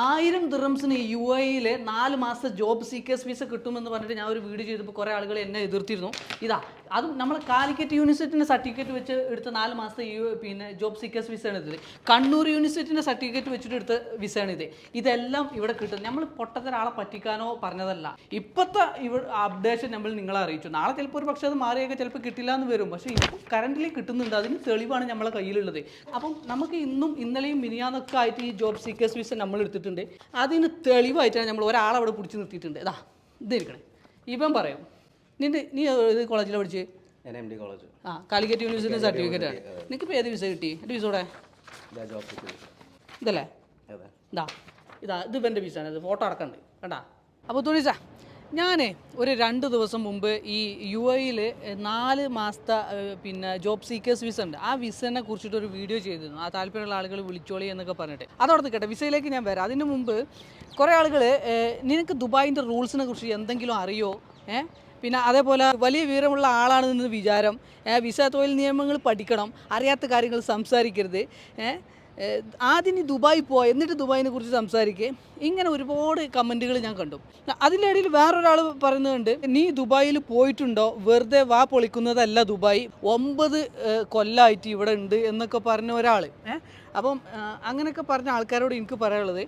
ആയിരം ദിറംസിന് യു എയിലെ നാല് മാസത്തെ ജോബ് സീക്കേഴ്സ് വിസ കിട്ടുമെന്ന് പറഞ്ഞിട്ട് ഞാൻ ഒരു വീഡിയോ ചെയ്തപ്പോൾ കുറേ ആളുകൾ എന്നെ എതിർത്തിരുന്നു. ഇതാ അത് നമ്മൾ കാലിക്കറ്റ് യൂണിവേഴ്സിറ്റിന്റെ സർട്ടിഫിക്കറ്റ് വെച്ച് എടുത്ത നാല് മാസത്തെ യു പിന്നെ ജോബ് സീക്കേഴ്സ് വിസയാണ് ഇത്. കണ്ണൂർ യൂണിവേഴ്സിറ്റിന്റെ സർട്ടിഫിക്കറ്റ് വെച്ചിട്ട് എടുത്ത വിസയാണ് ഇത്. ഇതെല്ലാം ഇവിടെ കിട്ടും നമ്മൾ പൊട്ടത്തൊരാളെ പറ്റിക്കാനോ പറഞ്ഞതല്ല. ഇപ്പോഴത്തെ ഇവ അപ്ഡേഷൻ നമ്മൾ നിങ്ങളെ അറിയിച്ചു. നാളെ ചിലപ്പോൾ ഒരു പക്ഷേ അത് മാറിയൊക്കെ ചിലപ്പോൾ കിട്ടില്ല എന്ന് വരും. പക്ഷേ ഇപ്പം കറണ്ടിലി കിട്ടുന്നുണ്ട്. അതിന് തെളിവാണ് നമ്മളെ കയ്യിലുള്ളത്. അപ്പം നമുക്ക് ഇന്നും ഇന്നലെയും മിനിയാന്നൊക്കെ ആയിട്ട് ഈ ജോബ് സീക്കേഴ്സ് വിസ നമ്മൾ എടുത്തിട്ടുണ്ട് അതിന് തെളിവായിട്ടാണ് നമ്മൾ ഒരാളെ അവിടെ പിടിച്ച് നിർത്തിയിട്ടുണ്ട്. ഇതാ ഇതിരിക്കണേ ഇവൻ പറയാം നിന്റെ നീ ഏത് കോളേജിലാണ് പഠിച്ച്? ഞാൻ എം ഡി കോളേജ് ആ കാലിക്കറ്റ് യൂണിവേഴ്സിറ്റി സർട്ടിഫിക്കറ്റ് ആണ്. നിനക്ക് ഇപ്പോൾ ഏത് വിസ കിട്ടി? എന്റെ വിസ ഇവിടെ ഇതാ ജോബ് സിറ്റുവേഷൻ ഇതല്ലേ? ഇതാ ഇതാ ഇത് വിസ ആണ്. ഇത് ഫോട്ടോ അടക്കണ്ട്. കണ്ടാ? അപ്പോൾ തുണിസ ഞാൻ ഒരു രണ്ട് ദിവസം മുമ്പ് ഈ യു എയിൽ നാല് മാസത്തെ പിന്നെ ജോബ് സീക്കേഴ്സ് വിസ ഉണ്ട്. ആ വിസനെ കുറിച്ചിട്ട് ഒരു വീഡിയോ ചെയ്തിരുന്നു. ആ താല്പര്യമുള്ള ആളുകൾ വിളിച്ചോളി എന്നൊക്കെ പറഞ്ഞിട്ട്. അതോടെ നിൽക്കട്ടെ വിസയിലേക്ക് ഞാൻ വരാം. അതിന് മുമ്പ് കുറേ ആളുകൾ നിനക്ക് ദുബായിന്റെ റൂൾസിനെ കുറിച്ച് എന്തെങ്കിലും അറിയോ? ഏഹ് പിന്നെ അതേപോലെ വലിയ വിവരമുള്ള ആളാണെന്ന് വിചാരം. വിസ തൊഴിൽ നിയമങ്ങൾ പഠിക്കണം. അറിയാത്ത കാര്യങ്ങൾ സംസാരിക്കരുത്. ഏ, ഏ, ആദ്യം നീ ദുബായി പോയി എന്നിട്ട് ദുബായിനെ കുറിച്ച് സംസാരിക്കുക ഇങ്ങനെ ഒരുപാട് കമന്റുകൾ ഞാൻ കണ്ടു. അതിന്റെ ഇടയിൽ വേറൊരാൾ പറയുന്നുണ്ട് നീ ദുബായിൽ പോയിട്ടുണ്ടോ? വെറുതെ വാ പൊളിക്കുന്നതല്ല ദുബായ്. ഒമ്പത് കൊല്ലമായിട്ട് ഇവിടെ ഉണ്ട് എന്നൊക്കെ പറഞ്ഞ ഒരാൾ അപ്പം അങ്ങനെയൊക്കെ പറഞ്ഞ ആൾക്കാരോട് എനിക്ക് പറയാനുള്ളത്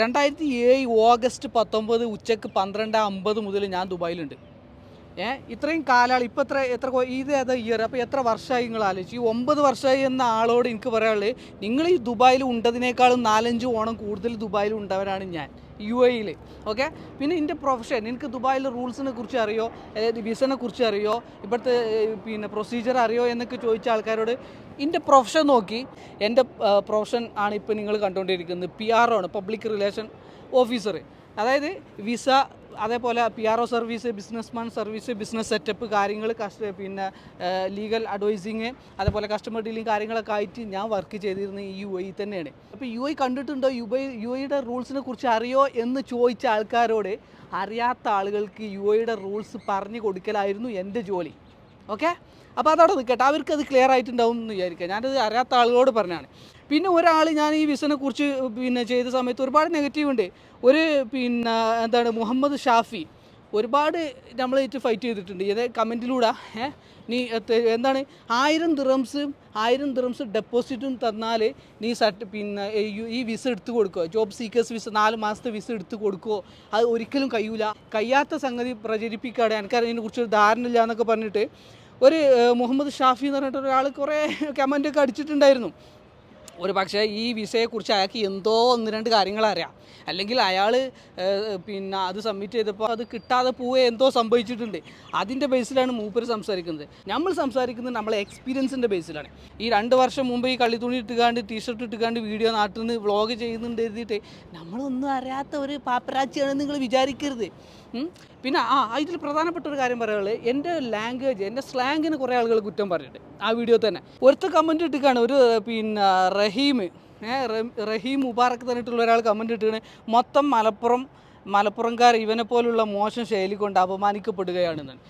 രണ്ടായിരത്തി ഏഴ് ഓഗസ്റ്റ് പത്തൊമ്പത് ഉച്ചയ്ക്ക് പന്ത്രണ്ട് അമ്പത് മുതൽ ഞാൻ ദുബായിലുണ്ട്. ഏ? ഇത്രയും കാലം ഇപ്പം എത്ര എത്ര ഇത് ഏതാ ഇയർ അപ്പോൾ എത്ര വർഷമായി നിങ്ങൾ ആലോചിച്ച്? ഈ ഒമ്പത് വർഷമായി എന്ന ആളോട് എനിക്ക് പറയാനുള്ളത് നിങ്ങൾ ഈ ദുബായിൽ ഉണ്ടതിനേക്കാളും നാലഞ്ച് ഓണം കൂടുതൽ ദുബായിൽ ഉണ്ടവരാണ് ഞാൻ യു എയിൽ ഓക്കെ? പിന്നെ എന്റെ പ്രൊഫഷൻ എനിക്ക് ദുബായിലെ റൂൾസിനെ കുറിച്ച് അറിയോ? അതായത് വിസനെ കുറിച്ച് അറിയോ? ഇപ്പോഴത്തെ പിന്നെ പ്രൊസീജിയർ അറിയോ എന്നൊക്കെ ചോദിച്ച ആൾക്കാരോട് എന്റെ പ്രൊഫഷൻ നോക്കി. എന്റെ പ്രൊഫഷൻ ആണ് ഇപ്പോൾ നിങ്ങൾ കണ്ടുകൊണ്ടിരിക്കുന്നത് പി ആർ ആണ് പബ്ലിക് റിലേഷൻ ഓഫീസർ അതായത് വിസ അതേപോലെ P R O service businessman service business setup കാര്യങ്ങൾ കസ്റ്റ പിന്നെ ലീഗൽ അഡ്വൈസിങ് അതേപോലെ കസ്റ്റമർ ഡീലിംഗ് കാര്യങ്ങളൊക്കെ ആയിട്ട് ഞാൻ വർക്ക് ചെയ്തിരുന്നത് ഈ യു ഐ തന്നെയാണ്. അപ്പോൾ യു ഐ കണ്ടിട്ടുണ്ടോ? യു ഐ യു ഐയുടെ റൂൾസിനെ കുറിച്ച് അറിയോ എന്ന് ചോദിച്ച ആൾക്കാരോട് അറിയാത്ത ആളുകൾക്ക് യു ഐയുടെ റൂൾസ് പറഞ്ഞു കൊടുക്കലായിരുന്നു എന്റെ ജോലി. ഓക്കെ അപ്പോൾ അതവിടെ നിൽക്കട്ടെ അവർക്ക് അത് ക്ലിയർ ആയിട്ടുണ്ടാവും എന്ന് വിചാരിക്കുക ഞാനത് അറിയാത്ത ആളുകളോട് പറഞ്ഞാണ് പിന്നെ ഒരാൾ ഞാൻ ഈ വിസനെ കുറിച്ച് പിന്നെ ചെയ്ത സമയത്ത് ഒരുപാട് നെഗറ്റീവ് ഉണ്ട്. ഒരു പിന്നെ എന്താണ് മുഹമ്മദ് ഷാഫി ഒരുപാട് നമ്മളായിട്ട് ഫൈറ്റ് ചെയ്തിട്ടുണ്ട്. ഇത് കമന്റിലൂടെ നീ എന്താണ് ആയിരം ദിറംസും ആയിരം ദിറംസ് ഡെപ്പോസിറ്റും തന്നാൽ നീ സർട്ട് പിന്നെ ഈ വിസ എടുത്തു കൊടുക്കുക. ജോബ് സീക്കേഴ്സ് വിസ നാല് മാസത്തെ വിസ എടുത്തു കൊടുക്കുമോ അത് ഒരിക്കലും കഴിയൂല. കഴിയാത്ത സംഗതി പ്രചരിപ്പിക്കാതെ എനിക്കതിനെ കുറിച്ചൊരു ധാരണ ഇല്ല എന്നൊക്കെ പറഞ്ഞിട്ട്. ഒരു മുഹമ്മദ് ഷാഫി എന്ന് പറഞ്ഞിട്ട് ഒരാൾ കുറേ കമന്റൊക്കെ അടിച്ചിട്ടുണ്ടായിരുന്നു. ഒരു പക്ഷേ ഈ വിസയെക്കുറിച്ച് അയാൾക്ക് എന്തോ ഒന്ന് രണ്ട് കാര്യങ്ങൾ അറിയാം അല്ലെങ്കിൽ അയാൾ പിന്നെ അത് സബ്മിറ്റ് ചെയ്തപ്പോൾ അത് കിട്ടാതെ പോവുക എന്തോ സംഭവിച്ചിട്ടുണ്ട്. അതിന്റെ ബേസിലാണ് മൂപ്പർ സംസാരിക്കുന്നത്. നമ്മൾ സംസാരിക്കുന്നത് നമ്മളെ എക്സ്പീരിയൻസിന്റെ ബേസിലാണ് ഈ രണ്ട് വർഷം മുമ്പ് ഈ കള്ളി കള്ളിത്തുണി ഇട്ടുകാണ്ട് ടീഷർട്ട് ഇട്ടുകാണ്ട് വീഡിയോ നാട്ടിൽ നിന്ന് വ്ളോഗ് ചെയ്യുന്നുണ്ട് എഴുതിയിട്ട് നമ്മളൊന്നും അറിയാത്ത ഒരു പാപ്പരാച്ചിയാണെന്ന് നിങ്ങൾ വിചാരിക്കരുത്. പിന്നെ ആ ഇതിൽ പ്രധാനപ്പെട്ട ഒരു കാര്യം പറയാനുള്ളത് എന്റെ ലാംഗ്വേജ് എന്റെ സ്ലാങ്ങിന് കുറേ ആളുകൾ കുറ്റം പറഞ്ഞിട്ട് ആ വീഡിയോ തന്നെ. ഒരുത്ത കമന്റ് ഇട്ടിക്കാണ് ഒരു പിന്നെ റഹീം റഹീം- മുബാറക്ക് തന്നിട്ടുള്ള ഒരാൾ കമന്റ് ഇട്ടിട്ട് മൊത്തം മലപ്പുറം മലപ്പുറംകാർ ഇവനെ പോലുള്ള മോശം ശൈലി കൊണ്ട് അപമാനിക്കപ്പെടുകയാണെന്നാണ്.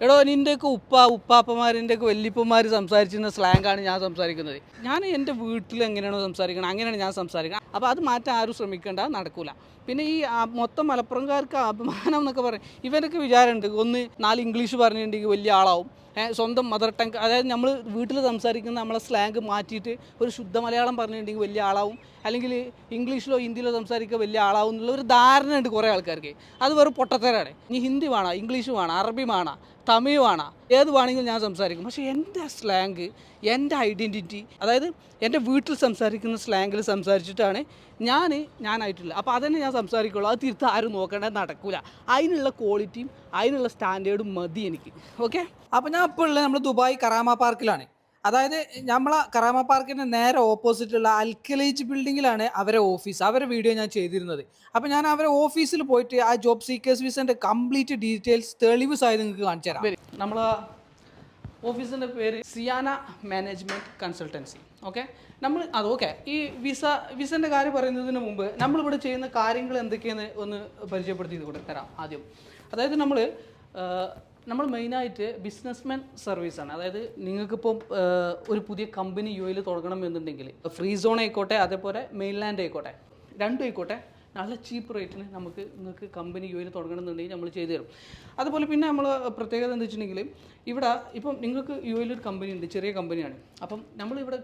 എടോ നിന്റെയൊക്കെ ഉപ്പ ഉപ്പാപ്പമാരിന്റെയൊക്കെ വല്യപ്പന്മാർ സംസാരിച്ചിരുന്ന സ്ലാങ്ങാണ് ഞാൻ സംസാരിക്കുന്നത്. ഞാൻ എന്റെ വീട്ടിൽ എങ്ങനെയാണോ സംസാരിക്കണം അങ്ങനെയാണ് ഞാൻ സംസാരിക്കുന്നത് അപ്പോൾ അത് മാറ്റാൻ ആരും ശ്രമിക്കേണ്ട നടക്കില്ല നടക്കൂല. പിന്നെ ഈ മൊത്തം മലപ്പുറംകാർക്ക് അഭിമാനം എന്നൊക്കെ പറയും. ഇവരൊക്കെ വിചാരമുണ്ട് ഒന്ന് നാല് ഇംഗ്ലീഷ് പറഞ്ഞിട്ടുണ്ടെങ്കിൽ വലിയ ആളാവും. സ്വന്തം മദർ ടങ് അതായത് നമ്മൾ വീട്ടിൽ സംസാരിക്കുന്ന നമ്മളെ സ്ലാങ് മാറ്റിയിട്ട് ഒരു ശുദ്ധ മലയാളം പറഞ്ഞിട്ടുണ്ടെങ്കിൽ വലിയ ആളാവും. അല്ലെങ്കിൽ ഇംഗ്ലീഷിലോ ഹിന്ദിയിലോ സംസാരിക്കുക വലിയ ആളാവും എന്നുള്ള ഒരു ധാരണ ഉണ്ട് കുറേ ആൾക്കാർക്ക്. അത് വെറും പൊട്ടത്തരാണ്. ഇനി ഹിന്ദി വേണം ഇംഗ്ലീഷ് വേണം അറബി വേണം തമിഴ് വേണം ഏത് വേണമെങ്കിലും ഞാൻ സംസാരിക്കും. പക്ഷേ എന്റെ സ്ലാങ് എന്റെ ഐഡന്റിറ്റി അതായത് എന്റെ വീട്ടിൽ സംസാരിക്കുന്ന സ്ലാങ്ങിൽ സംസാരിച്ചിട്ടാണ് ഞാൻ ഞാനായിട്ടുള്ളത് അപ്പോൾ അതന്നെ ഞാൻ സംസാരിക്കുള്ളൂ. അത് തിരുത്ത് ആരും നോക്കേണ്ടത് നടക്കില്ല അതിനുള്ള ക്വാളിറ്റിയും അതിനുള്ള സ്റ്റാൻഡേർഡും മതി എനിക്ക്. ഓക്കെ അപ്പോൾ ഞാൻ ഇപ്പോൾ ഉള്ളത് നമ്മൾ ദുബായ് കറാമ പാർക്കിലാണ്. അതായത് നമ്മളെ കറാമ പാർക്കിന്റെ നേരെ ഓപ്പോസിറ്റുള്ള അൽക്കലേജ് ബിൽഡിങ്ങിലാണ് അവരെ ഓഫീസ് അവരെ വീഡിയോ ഞാൻ ചെയ്തിരുന്നത്. അപ്പോൾ ഞാൻ അവരെ ഓഫീസിൽ പോയിട്ട് ആ ജോബ് സീക്കേഴ്സ് വിസന്റെ കംപ്ലീറ്റ് ഡീറ്റെയിൽസ് തെളിവ് സായി നിങ്ങൾക്ക് കാണിച്ചു തരാം. നമ്മൾ ഓഫീസിന്റെ പേര് സിയാന മാനേജ്മെന്റ് കൺസൾട്ടൻസി. ഓക്കെ? നമ്മൾ അത് ഓക്കെ. ഈ വിസ വിസന്റെ കാര്യം പറയുന്നതിന് മുമ്പ് നമ്മളിവിടെ ചെയ്യുന്ന കാര്യങ്ങൾ എന്തൊക്കെയെന്ന് ഒന്ന് പരിചയപ്പെടുത്തി ഇത് തരാം ആദ്യം. അതായത് നമ്മൾ നമ്മൾ മെയിനായിട്ട് ബിസിനസ്മാൻ സർവീസ് ആണ്. അതായത് നിങ്ങൾക്കിപ്പം ഒരു പുതിയ കമ്പനി യു എയിൽ തുടങ്ങണം എന്നുണ്ടെങ്കിൽ ഫ്രീ സോൺ ആയിക്കോട്ടെ അതേപോലെ മെയിൻലാൻഡ് ആയിക്കോട്ടെ രണ്ടും ആയിക്കോട്ടെ. നല്ല ചീപ്പ് റേറ്റിന് നമുക്ക് നിങ്ങൾക്ക് കമ്പനി യു എയിൽ തുടങ്ങണമെന്നുണ്ടെങ്കിൽ നമ്മൾ ചെയ്തു തരും. അതുപോലെ പിന്നെ നമ്മൾ പ്രത്യേകത എന്താ വെച്ചിട്ടുണ്ടെങ്കിൽ ഇവിടെ ഇപ്പം നിങ്ങൾക്ക് യു ഒരു കമ്പനി ഉണ്ട് ചെറിയ കമ്പനിയാണ് അപ്പം നമ്മളിവിടെ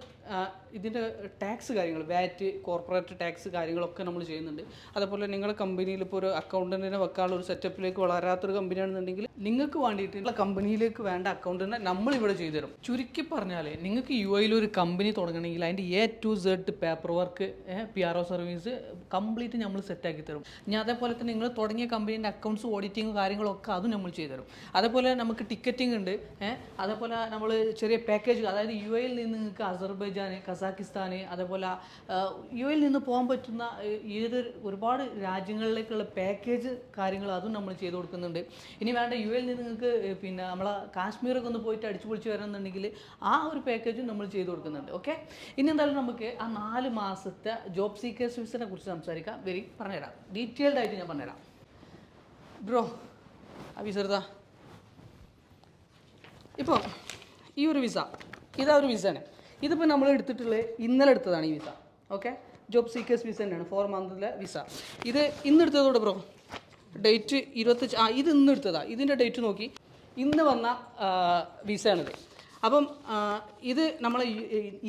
ഇതിന്റെ ടാക്സ് കാര്യങ്ങൾ വാറ്റ് കോർപ്പറേറ്റ് ടാക്സ് കാര്യങ്ങളൊക്കെ നമ്മൾ ചെയ്യുന്നുണ്ട്. അതുപോലെ നിങ്ങളുടെ കമ്പനിയിൽ ഇപ്പോൾ ഒരു അക്കൗണ്ടന്റിനെ വെക്കാനുള്ള ഒരു സെറ്റപ്പിലേക്ക് വളരാത്തൊരു കമ്പനിയാണെന്നുണ്ടെങ്കിൽ നിങ്ങൾക്ക് വേണ്ടിയിട്ടുള്ള കമ്പനിയിലേക്ക് വേണ്ട അക്കൗണ്ടിനെ നമ്മളിവിടെ ചെയ്തു തരും. ചുരുക്കി പറഞ്ഞാൽ നിങ്ങൾക്ക് യു എയിൽ ഒരു കമ്പനി തുടങ്ങണമെങ്കിൽ അതിന്റെ A to Z paper work P R O service complete നമ്മൾ സെറ്റാക്കി തരും. ഞാൻ അതേപോലെ തന്നെ നിങ്ങൾ തുടങ്ങിയ കമ്പനീന്റെ അക്കൗണ്ട്സ് ഓഡിറ്റിങ് കാര്യങ്ങളൊക്കെ അതും നമ്മൾ ചെയ്തു തരും. അതേപോലെ നമുക്ക് ടിക്കറ്റിംഗ് ഉണ്ട്. അതേപോലെ നമ്മൾ ചെറിയ പാക്കേജ് അതായത് യു എയിൽ നിന്ന് നിങ്ങൾക്ക് അസർബൈജാൻ കസാക്കിസ്ഥാൻ അതേപോലെ യു എയിൽ നിന്ന് പോകാൻ പറ്റുന്ന ഏത് ഒരുപാട് രാജ്യങ്ങളിലേക്കുള്ള പാക്കേജ് കാര്യങ്ങൾ അതും നമ്മൾ ചെയ്തു കൊടുക്കുന്നുണ്ട്. ഇനി വേണ്ട യു എയിൽ നിന്ന് നിങ്ങൾക്ക് പിന്നെ നമ്മളെ കാശ്മീരൊക്കെ ഒന്ന് പോയിട്ട് അടിച്ചു പൊളിച്ച് വരണമെന്നുണ്ടെങ്കിൽ ആ ഒരു പാക്കേജും നമ്മൾ ചെയ്തു കൊടുക്കുന്നുണ്ട്. ഓക്കെ ഇനി എന്തായാലും നമുക്ക് ആ നാല് മാസത്തെ ജോബ് സീക്കേഴ്സ് വിസിനെ കുറിച്ച് സംസാരിക്കാം. വരി പറഞ്ഞുതരാം. ഡീറ്റെയിൽഡ് ആയിട്ട് ഞാൻ പറഞ്ഞുതരാം. ബ്രോ വിസ എടുത്താ? ഇപ്പോൾ ഈ ഒരു വിസ ഇതാ ഒരു വിസയാണ് ഇതിപ്പോൾ നമ്മൾ എടുത്തിട്ടുള്ളത് ഇന്നലെ എടുത്തതാണ് ഈ visa okay job seekers visa തന്നെയാണ് ഫോർ മന്തിലെ വിസ ഇത് ഇന്ന് എടുത്തതോടെ ബ്രോ? ഡേറ്റ് ഇരുപത്തഞ്ച് ആ ഇത് ഇന്ന് എടുത്തതാണ് ഇതിന്റെ ഡേറ്റ് നോക്കി. ഇന്ന് വന്ന വിസയാണിത് അപ്പം ഇത് നമ്മളെ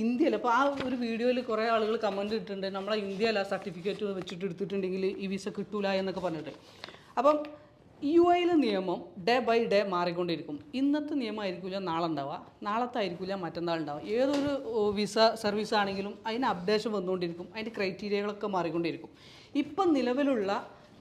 ഇന്ത്യയിൽ അപ്പോൾ ആ ഒരു വീഡിയോയിൽ കുറേ ആളുകൾ കമന്റ് ഇട്ടിട്ടുണ്ട്. നമ്മളെ ഇന്ത്യയിൽ ആ സർട്ടിഫിക്കറ്റ് വെച്ചിട്ട് എടുത്തിട്ടുണ്ടെങ്കിൽ ഈ വിസ കിട്ടൂല എന്നൊക്കെ പറഞ്ഞിട്ട്. അപ്പം യു ഐയിലെ നിയമം ഡേ ബൈ ഡേ മാറിക്കൊണ്ടിരിക്കും. ഇന്നത്തെ നിയമമായിരിക്കില്ല നാളെ ഉണ്ടാവുക. നാളത്തെ ആയിരിക്കില്ല മറ്റന്നാൾ ഉണ്ടാവുക. ഏതൊരു വിസ സർവീസ് ആണെങ്കിലും അതിന് അപ്ഡേഷൻ വന്നുകൊണ്ടിരിക്കും. അതിന്റെ ക്രൈറ്റീരിയകളൊക്കെ മാറിക്കൊണ്ടിരിക്കും. ഇപ്പം നിലവിലുള്ള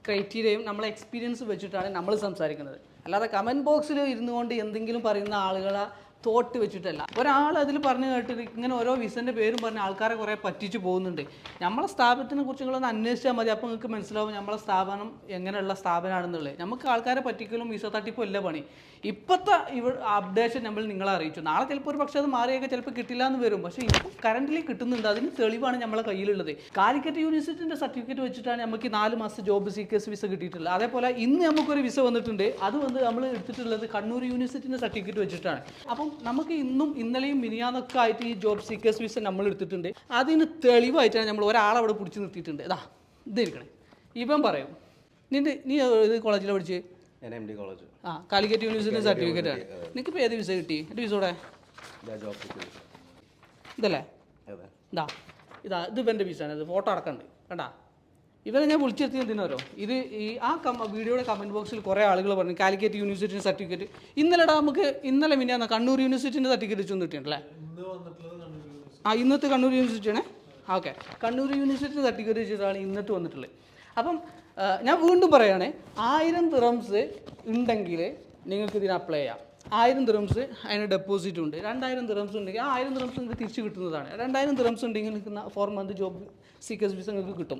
ക്രൈറ്റീരിയയും നമ്മളെ എക്സ്പീരിയൻസ് വെച്ചിട്ടാണ് നമ്മൾ സംസാരിക്കുന്നത്. അല്ലാതെ കമന്റ് ബോക്സിൽ ഇരുന്നുകൊണ്ട് എന്തെങ്കിലും പറയുന്ന ആളുകളെ തോട്ട് വെച്ചിട്ടല്ല. ഒരാൾ അതിൽ പറഞ്ഞു കേട്ടിട്ട് ഇങ്ങനെ ഓരോ വിസന്റെ പേരും പറഞ്ഞ് ആൾക്കാരെ കുറേ പറ്റിച്ചു പോകുന്നുണ്ട്. നമ്മളെ സ്ഥാപനത്തിനെ കുറിച്ച് നിങ്ങളൊന്ന് അന്വേഷിച്ചാൽ മതി. അപ്പോൾ നിങ്ങൾക്ക് മനസ്സിലാവും നമ്മളെ സ്ഥാപനം എങ്ങനെയുള്ള സ്ഥാപനമാണെന്നുള്ളത്. നമുക്ക് ആൾക്കാരെ പറ്റിക്കലും വിസ തട്ടിപ്പും അല്ല പണി. ഇപ്പോഴത്തെ ഇവ അപ്ഡേഷൻ നമ്മൾ നിങ്ങളെ അറിയിച്ചു. നാളെ ചിലപ്പോൾ ഒരു പക്ഷേ അത് മാറിയൊക്കെ ചിലപ്പോൾ കിട്ടില്ല എന്ന് വരും. പക്ഷേ ഇപ്പോൾ കറന്റിലി കിട്ടുന്നുണ്ട്. അതിന് തെളിവാണ് നമ്മളെ കയ്യിലുള്ളത്. കാലിക്കറ്റ് യൂണിവേഴ്സിറ്റിന്റെ സർട്ടിഫിക്കറ്റ് വെച്ചിട്ടാണ് നമുക്ക് നാല് മാസം ജോബ് സീക്കേഴ്സ് വിസ കിട്ടിയിട്ടുള്ളത്. അതേപോലെ ഇന്ന് നമുക്കൊരു വിസ വന്നിട്ടുണ്ട്. അത് വന്ന് നമ്മൾ എടുത്തിട്ടുള്ളത് കണ്ണൂർ യൂണിവേഴ്സിറ്റിന്റെ സർട്ടിഫിക്കറ്റ് വെച്ചിട്ടാണ്. അപ്പം നമുക്ക് ഇന്നും ഇന്നലെയും മിനിയാന്നൊക്കെ ആയിട്ട് ഈ ജോബ് സീക്കേഴ്സ് വിസ നമ്മൾ എടുത്തിട്ടുണ്ട്. അതിന് തെളിവായിട്ടാണ് നമ്മൾ ഒരാളെ അവിടെ പിടിച്ച് നിർത്തിയിട്ടുണ്ട്. ഇതാ ഇതിരിക്കണേ ഇവൻ പറയും നിന്റെ നീ ഏത് കോളേജിലാണ് പഠിച്ച്? കോളേജ് ആ കാലിക്കറ്റ് യൂണിവേഴ്സിറ്റി സർട്ടിഫിക്കറ്റ് ആണ്. നിനക്ക് ഇപ്പോൾ ഏത് വിസ കിട്ടി? എന്റെ വിസ കൂടെ ഇതല്ലേ? ഇതാ ഇതാ ഇത് ഇവന്റെ ആണ്. ഇത് ഫോട്ടോ അടക്കണ്ട്. കണ്ടാ? ഇവരെ ഞാൻ വിളിച്ചെത്തി എന്തിനോ ഇത് ഈ ആ കമ വീഡിയോയുടെ കമന്റ് ബോക്സിൽ കുറേ ആളുകൾ പറഞ്ഞു കാലിക്കറ്റ് യൂണിവേഴ്സിറ്റിന്റെ സർട്ടിഫിക്കറ്റ് ഇന്നലെടാ നമുക്ക് ഇന്നലെ മിന്നാന്ന് കണ്ണൂർ യൂണിവേഴ്സിറ്റിന്റെ സർട്ടിഫിക്കറ്റ് വെച്ച് കിട്ടിയിട്ടുണ്ടല്ലേ ആ ഇന്നത്തെ കണ്ണൂർ യൂണിവേഴ്സിറ്റിയാണേ ഓക്കെ കണ്ണൂർ യൂണിവേഴ്സിറ്റി സർട്ടിഫിക്കറ്റ് വെച്ചിട്ടാണ് ഇന്നത്തെ വന്നിട്ടുള്ളത്. അപ്പം ഞാൻ വീണ്ടും പറയുകയാണേ ആയിരം തിറംസ് ഉണ്ടെങ്കിൽ നിങ്ങൾക്ക് ഇതിന് അപ്ലൈ ചെയ്യാം. ആയിരം ദിറംസ് അതിന് ഡെപ്പോസിറ്റ് ഉണ്ട്. രണ്ടായിരം ദിറംസ് ഉണ്ടെങ്കിൽ ആ ആയിരം ദിറംസ് നിങ്ങൾക്ക് തിരിച്ച് കിട്ടുന്നതാണ്. രണ്ടായിരം ദിറംസ് ഉണ്ടെങ്കിൽ നിങ്ങൾക്ക് four month job seekers visa നിങ്ങൾക്ക് കിട്ടും.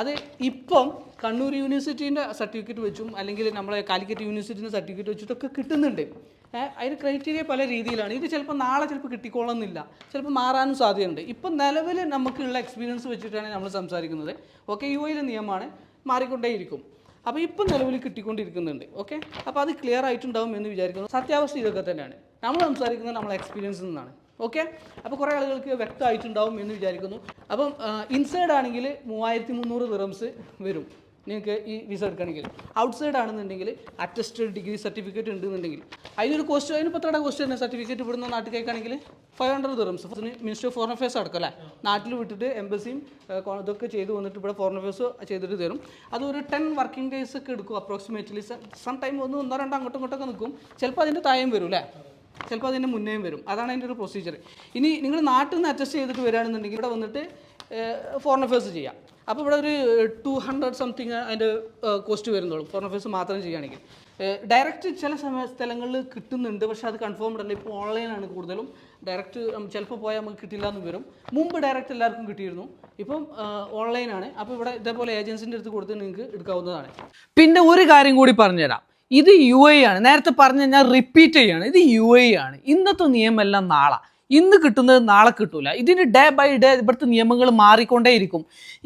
അത് ഇപ്പം കണ്ണൂർ യൂണിവേഴ്സിറ്റീന്റെ സർട്ടിഫിക്കറ്റ് വെച്ചും അല്ലെങ്കിൽ നമ്മളെ കാലിക്കറ്റ് യൂണിവേഴ്സിറ്റീന്റെ സർട്ടിഫിക്കറ്റ് വെച്ചിട്ടൊക്കെ കിട്ടുന്നുണ്ട്. അതിന് ക്രൈറ്റീരിയ പല രീതിയിലാണ്. ഇത് ചിലപ്പോൾ നാളെ ചിലപ്പോൾ കിട്ടിക്കോളണമെന്നില്ല ചിലപ്പോൾ മാറാനും സാധ്യതയുണ്ട്. ഇപ്പം നിലവിൽ നമുക്കുള്ള എക്സ്പീരിയൻസ് വെച്ചിട്ടാണ് നമ്മൾ സംസാരിക്കുന്നത്. ഓക്കെ യു ഐയിലെ നിയമമാണ്. മാറിക്കൊണ്ടേയിരിക്കും. അപ്പോൾ ഇപ്പം നിലവിൽ കിട്ടിക്കൊണ്ടിരിക്കുന്നുണ്ട് ഓക്കെ അപ്പോൾ അത് ക്ലിയർ ആയിട്ടുണ്ടാവും എന്ന് വിചാരിക്കുന്നു. സത്യാവസ്ഥ ഇതൊക്കെ തന്നെയാണ്. നമ്മൾ സംസാരിക്കുന്നത് നമ്മളെ എക്സ്പീരിയൻസിൽ നിന്നാണ് ഓക്കെ അപ്പോൾ കുറേ ആളുകൾക്ക് വ്യക്തമായിട്ടുണ്ടാവും എന്ന് വിചാരിക്കുന്നു. അപ്പം ഇൻസൈഡ് ആണെങ്കിൽ മൂവായിരത്തി മുന്നൂറ് ദിറംസ് വരും. നിങ്ങൾക്ക് ഈ വിസ എടുക്കണമെങ്കിൽ ഔട്ട്സൈഡ് ആണെന്നുണ്ടെങ്കിൽ അറ്റസ്റ്റഡ് ഡിഗ്രി സർട്ടിഫിക്കറ്റ് ഉണ്ടെന്നുണ്ടെങ്കിൽ. അതിനൊരു കോസ്റ്റ് അതിന് പത്രയുടെ കോസ്റ്റ് തന്നെ സർട്ടിഫിക്കറ്റ് ഇവിടുന്ന് നാട്ടിൽ കേൾക്കുകയാണെങ്കിൽ five hundred dirhams minister of foreign affairs അടക്കം അല്ലേ? നാട്ടിൽ വിട്ടിട്ട് എംബസിയും ഇതൊക്കെ ചെയ്ത് വന്നിട്ട് ഇവിടെ ഫോറിൻ അഫയേഴ്സ് ചെയ്തിട്ട് തരും. അത് ഒരു ടെൻ വർക്കിംഗ് ഡേയ്സ് ഒക്കെ എടുക്കും അപ്രോക്സിമേറ്റ്ലി സം ടൈം ഒന്ന് ഒന്നോ രണ്ടോ അങ്ങോട്ടും ഇങ്ങോട്ടൊക്കെ നിൽക്കും. ചിലപ്പോൾ അതിന്റെ തായം വരും അല്ലേ? ചിലപ്പോൾ അതിന്റെ മുന്നേയും വരും. അതാണ് അതിന്റെ ഒരു പ്രൊസീജിയർ ഇനി നിങ്ങൾ നാട്ടിൽ നിന്ന് അഡ്ജസ്റ്റ് ചെയ്തിട്ട് വരികയാണെന്നുണ്ടെങ്കിൽ ഇവിടെ വന്നിട്ട് ഫോറിൻ അഫയേഴ്സ് ചെയ്യാം. അപ്പോൾ ഇവിടെ ഒരു ടു ഹൺഡ്രഡ് സംതിങ് അതിന്റെ കോസ്റ്റ് വരുന്നുള്ളൂ. ഫോറിൻ അഫയേഴ്സ് മാത്രം ചെയ്യുകയാണെങ്കിൽ. ഡയറക്റ്റ് ചില സമയ സ്ഥലങ്ങളിൽ കിട്ടുന്നുണ്ട്. പക്ഷേ അത് കൺഫേം അല്ല. ഇപ്പോൾ ഓൺലൈനാണ് കൂടുതലും. ഡയറക്റ്റ് ചിലപ്പോൾ പോയാൽ നമുക്ക് കിട്ടില്ല എന്ന് വരും. മുമ്പ് ഡയറക്റ്റ് എല്ലാവർക്കും കിട്ടിയിരുന്നു. ഇപ്പം ഓൺലൈനാണ് അപ്പോൾ ഇവിടെ ഇതേപോലെ ഏജൻസിന്റെ അടുത്ത് കൊടുത്ത് നിങ്ങൾക്ക് എടുക്കാവുന്നതാണ്. പിന്നെ ഒരു കാര്യം കൂടി പറഞ്ഞുതരാം. ഇത് യു എ ആണ്. നേരത്തെ പറഞ്ഞ ഞാൻ റിപ്പീറ്റ് ചെയ്യാണ്. ഇത് യു എ ആണ്. ഇന്നത്തെ നിയമമെല്ലാം നാളെ. ഇന്ന് കിട്ടുന്നത് നാളെ കിട്ടൂല. ഇതിന് ഡേ ബൈ ഡേ ഇവിടുത്തെ നിയമങ്ങൾ മാറിക്കൊണ്ടേയിരിക്കും.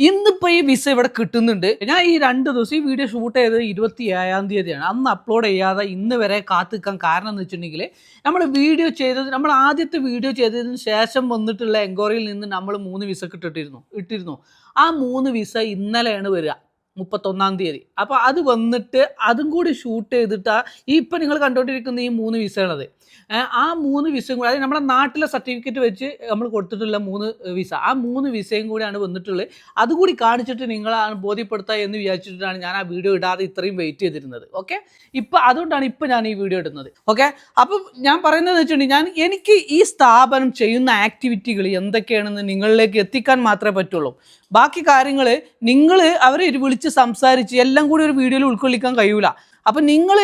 ഇന്നിപ്പോൾ ഈ വിസ ഇവിടെ കിട്ടുന്നുണ്ട്. ഞാൻ ഈ രണ്ട് ദിവസം ഈ വീഡിയോ ഷൂട്ട് ചെയ്തത് ഇരുപത്തി ഏഴാം തീയതിയാണ്. അന്ന് അപ്ലോഡ് ചെയ്യാതെ ഇന്ന് വരെ കാത്തിക്കാൻ കാരണം എന്ന് വെച്ചിട്ടുണ്ടെങ്കിൽ നമ്മൾ വീഡിയോ ചെയ്തത് നമ്മൾ ആദ്യത്തെ വീഡിയോ ചെയ്തതിന് ശേഷം വന്നിട്ടുള്ള എൻക്വയറിയിൽ നിന്ന് നമ്മൾ മൂന്ന് വിസ ഇട്ടിട്ടിരുന്നു. ഇട്ടിരുന്നു. ആ മൂന്ന് വിസ ഇന്നലെയാണ് വരിക. മുപ്പത്തൊന്നാം തീയതി. അപ്പോൾ അത് വന്നിട്ട് അതും കൂടി ഷൂട്ട് ചെയ്തിട്ട് ഈ ഇപ്പം നിങ്ങൾ കണ്ടുകൊണ്ടിരിക്കുന്ന ഈ മൂന്ന് വിസയാണത് ആ മൂന്ന് വിസയും കൂടി അതായത് നമ്മുടെ നാട്ടിലെ സർട്ടിഫിക്കറ്റ് വെച്ച് നമ്മൾ കൊടുത്തിട്ടുള്ള മൂന്ന് വിസ ആ മൂന്ന് വിസയും കൂടിയാണ് വന്നിട്ടുള്ളത്. അതുകൂടി കാണിച്ചിട്ട് നിങ്ങളാണ് ബോധ്യപ്പെടുത്തുക എന്ന് വിചാരിച്ചിട്ടാണ് ഞാൻ ആ വീഡിയോ ഇടാതെ ഇത്രയും വെയിറ്റ് ചെയ്തിരുന്നത്. ഓക്കെ ഇപ്പം അതുകൊണ്ടാണ് ഇപ്പം ഞാൻ ഈ വീഡിയോ ഇടുന്നത്. ഓക്കെ അപ്പം ഞാൻ പറയുന്നത് വെച്ചിട്ടുണ്ടെങ്കിൽ ഞാൻ എനിക്ക് ഈ സ്ഥാപനം ചെയ്യുന്ന ആക്ടിവിറ്റികൾ എന്തൊക്കെയാണെന്ന് നിങ്ങളിലേക്ക് എത്തിക്കാൻ മാത്രമേ പറ്റുള്ളൂ. ബാക്കി കാര്യങ്ങൾ നിങ്ങൾ അവരെ ഒരു വിളിച്ച് സംസാരിച്ച് എല്ലാം കൂടി ഒരു വീഡിയോയിൽ ഉൾക്കൊള്ളിക്കാൻ കഴിയൂല. അപ്പം നിങ്ങൾ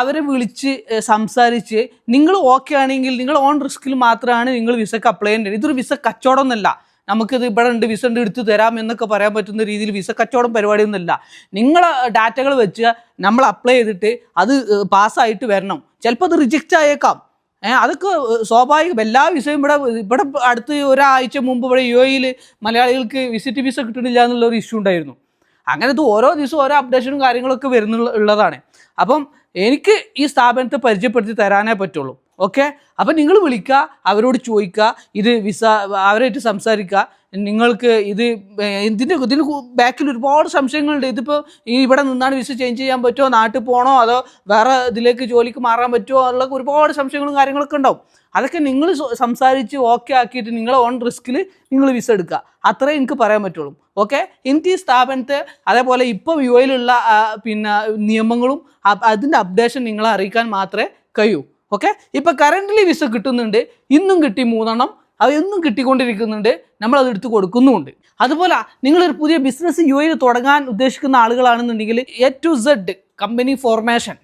അവരെ വിളിച്ച് സംസാരിച്ച് നിങ്ങൾ ഓക്കെ ആണെങ്കിൽ നിങ്ങൾ ഓൺ റിസ്കിൽ മാത്രമാണ് നിങ്ങൾ വിസക്ക് അപ്ലൈ ചെയ്യേണ്ടത്. ഇതൊരു വിസ കച്ചവടം എന്നല്ല നമുക്കിത് ഇവിടെ ഉണ്ട് വിസ ഉണ്ട് എടുത്ത് തരാം എന്നൊക്കെ പറയാൻ പറ്റുന്ന രീതിയിൽ വിസ കച്ചവടം പരിപാടിയൊന്നുമില്ല. നിങ്ങൾ ഡാറ്റകൾ വെച്ച് നമ്മൾ അപ്ലൈ ചെയ്തിട്ട് അത് പാസ്സായിട്ട് വരണം. ചിലപ്പോൾ അത് റിജക്റ്റ് ആയേക്കാം. ഏഹ് അതൊക്കെ സ്വാഭാവികം. എല്ലാ വിസയും ഇവിടെ ഇവിടെ അടുത്ത് ഒരാഴ്ച മുമ്പ് ഇവിടെ യു എയിൽ മലയാളികൾക്ക് വിസിറ്റ് വിസ കിട്ടുന്നില്ല എന്നുള്ള ഒരു ഇഷ്യൂ ഉണ്ടായിരുന്നു. അങ്ങനത്തെ ഓരോ ദിവസവും ഓരോ അപ്ഡേഷനും കാര്യങ്ങളൊക്കെ വരുന്നുള്ള ഉള്ളതാണ്. അപ്പം എനിക്ക് ഈ സ്ഥാപനത്തെ പരിചയപ്പെടുത്തി തരാനേ പറ്റുള്ളൂ. ഓക്കെ അപ്പം നിങ്ങൾ വിളിക്കുക അവരോട് ചോദിക്കുക ഇത് വിസ അവരായിട്ട് സംസാരിക്കുക. നിങ്ങൾക്ക് ഇത് ഇതിന്റെ ഇതിന് ബാക്കിൽ ഒരുപാട് സംശയങ്ങളുണ്ട്. ഇതിപ്പോൾ ഈ ഇവിടെ നിന്നാണ് വിസ ചേഞ്ച് ചെയ്യാൻ പറ്റുമോ നാട്ടിൽ പോകണോ അതോ വേറെ ഇതിലേക്ക് ജോലിക്ക് മാറാൻ പറ്റുമോ ഉള്ള ഒരുപാട് സംശയങ്ങളും കാര്യങ്ങളൊക്കെ ഉണ്ടാവും. അതൊക്കെ നിങ്ങൾ സംസാരിച്ച് ഓക്കെ ആക്കിയിട്ട് നിങ്ങൾ ഓൺ റിസ്കിൽ നിങ്ങൾ വിസ എടുക്കുക. അത്രേ എനിക്ക് പറയാൻ പറ്റുള്ളൂ. ഓക്കെ എനിക്ക് ഈ സ്ഥാപനത്തെ അതേപോലെ ഇപ്പോൾ യു എയിലുള്ള പിന്നെ നിയമങ്ങളും അതിന്റെ അപ്ഡേഷൻ നിങ്ങളെ അറിയിക്കാൻ മാത്രമേ കഴിയൂ. ഓക്കെ ഇപ്പോൾ കറന്റ്ലി വിസ കിട്ടുന്നുണ്ട്. ഇന്നും കിട്ടി മൂന്നെണ്ണം. അത് എന്നും കിട്ടിക്കൊണ്ടിരിക്കുന്നുണ്ട് നമ്മൾ അത് എടുത്ത് കൊടുക്കുന്നുമുണ്ട്. അതുപോലെ നിങ്ങളൊരു പുതിയ ബിസിനസ് യു എയിൽ തുടങ്ങാൻ ഉദ്ദേശിക്കുന്ന ആളുകളാണെന്നുണ്ടെങ്കിൽ A to Z company formation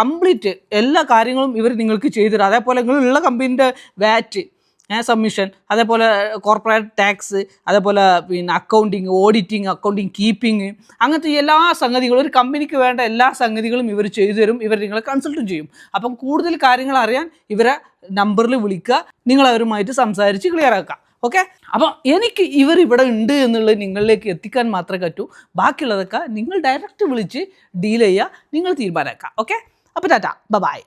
complete എല്ലാ കാര്യങ്ങളും ഇവർ നിങ്ങൾക്ക് ചെയ്തു തരും. അതേപോലെ നിങ്ങളുള്ള കമ്പനീന്റെ വാറ്റ് സബ്മിഷൻ അതേപോലെ കോർപ്പറേറ്റ് ടാക്സ് അതേപോലെ പിന്നെ അക്കൗണ്ടിങ് ഓഡിറ്റിങ് അക്കൗണ്ടിങ് കീപ്പിംഗ് അങ്ങനത്തെ എല്ലാ സംഗതികളും ഒരു കമ്പനിക്ക് വേണ്ട എല്ലാ സംഗതികളും ഇവർ ചെയ്തു തരും ഇവർ നിങ്ങളെ കൺസൾട്ടും ചെയ്യും. അപ്പം കൂടുതൽ കാര്യങ്ങൾ അറിയാൻ ഇവരെ നമ്പറിൽ വിളിക്കുക നിങ്ങൾ അവരുമായിട്ട് സംസാരിച്ച് ക്ലിയർ ആക്കുക. ഓക്കെ അപ്പോൾ എനിക്ക് ഇവർ ഇവിടെ ഉണ്ട് എന്നുള്ളത് നിങ്ങളിലേക്ക് എത്തിക്കാൻ മാത്രമേ പറ്റൂ. ബാക്കിയുള്ളതൊക്കെ നിങ്ങൾ ഡയറക്റ്റ് വിളിച്ച് ഡീൽ ചെയ്യുക നിങ്ങൾ തീരുമാനമാക്കുക. ഓക്കെ അപ്പോൾ ടാറ്റ ബൈ